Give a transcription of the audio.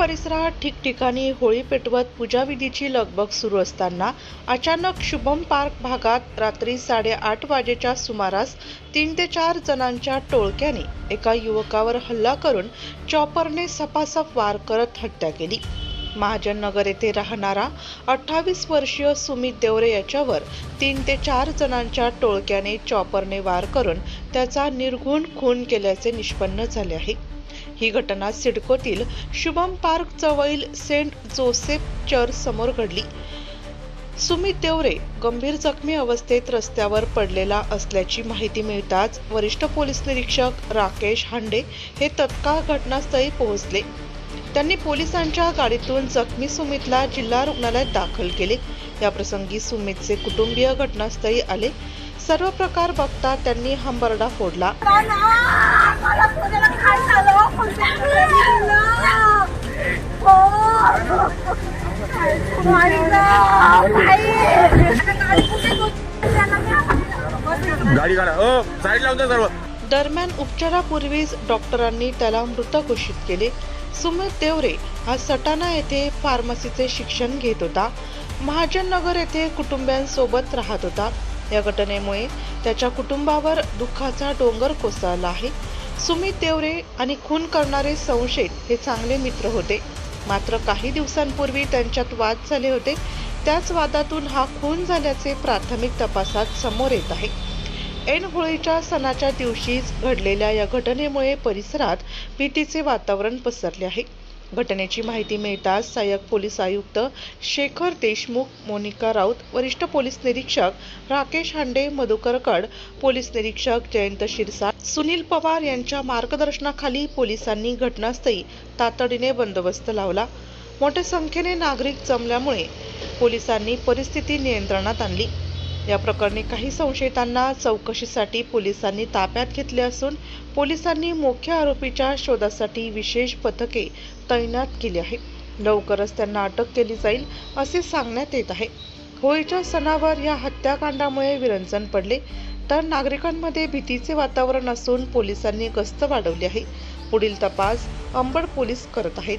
परिसरात ठिकठिकाणी होळी पेटवत पूजाविधीची लगबग सुरू असताना अचानक शुभम पार्क भागात रात्री साडेआठ वाजेच्या सुमारास तीन ते चार जणांच्या टोळक्याने एका युवकावर हल्ला करून चॉपरने सपासप वार करत हत्या केली. महाजननगर येथे राहणारा अठ्ठावीस वर्षीय सुमित देवरे याच्यावर तीन ते चार जणांच्या टोळक्याने चॉपरने वार करून त्याचा निर्घुण खून केल्याचे निष्पन्न झाले आहे. ही घटना सिडकोतील शुभम पार्क जवळील सेंट जोसेफ चर्च समोर घडली. सुमित देवरे गंभीर जखमी अवस्थेत रस्त्यावर पडलेला असल्याची माहिती मिळताच वरिष्ठ पोलीस निरीक्षक राकेश हांडे हे तत्काळ घटनास्थळी पोहोचले. त्यांनी पोलिसांच्या गाडीतून जखमी सुमितला जिल्हा रुग्णालयात दाखल केले. याप्रसंगी सुमितचे कुटुंबीय घटनास्थळी आले. सर्व प्रकार बघता त्यांनी हंबरडा फोडला. गाडी काढा. हो, ओ साईड लावून द्या सर्व. दरम्यान उपचारापूर्वीच डॉक्टरांनी त्याला मृत घोषित केले. सुमित देवरे हा सटाणा येथे फार्मसीचे शिक्षण घेत होता. महाजन नगर येथे कुटुंबियांसोबत राहत होता. या घटनेमुळे त्याच्या कुटुंबावर दुःखाचा डोंगर कोसळला आहे. सुमित देवरे आणि खून करणारे संशयित हे चांगले मित्र होते. मात्र काही दिवसांपूर्वी त्यांच्यात वाद झाले होते. त्याच वादातून हा खून झाल्याचे प्राथमिक तपासात समोर येत आहे. ऐन होळीच्या सणाच्या दिवशीच घडलेल्या या घटनेमुळे परिसरात भीतीचे वातावरण पसरले आहे. घटनेची माहिती मिळताच सहाय्यक पोलीस आयुक्त शेखर देशमुख मोनिका राऊत वरिष्ठ पोलीस निरीक्षक राकेश हांडे मधुकरकड पोलीस निरीक्षक जयंत शिरसाट सुनील पवार यांच्या मार्गदर्शनाखाली पोलिसांनी घटनास्थळी तातडीने बंदोबस्त लावला. मोठ्या संख्येने नागरिक जमल्यामुळे पोलिसांनी परिस्थिती नियंत्रणात आणली. या प्रकरणी काही संशयितांना चौकशीसाठी पोलिसांनी ताब्यात घेतले असून पोलिसांनी मुख्य आरोपीच्या शोधासाठी विशेष पथके तैनात केली आहे लवकरच त्यांना अटक केली जाईल असे सांगण्यात येत आहे. होळीच्या सणावर या हत्याकांडामुळे विरंजन पडले तर नागरिकांमध्ये भीतीचे वातावरण असून पोलिसांनी गस्त वाढवली आहे. पुढील तपास अंबड पोलीस करत आहेत.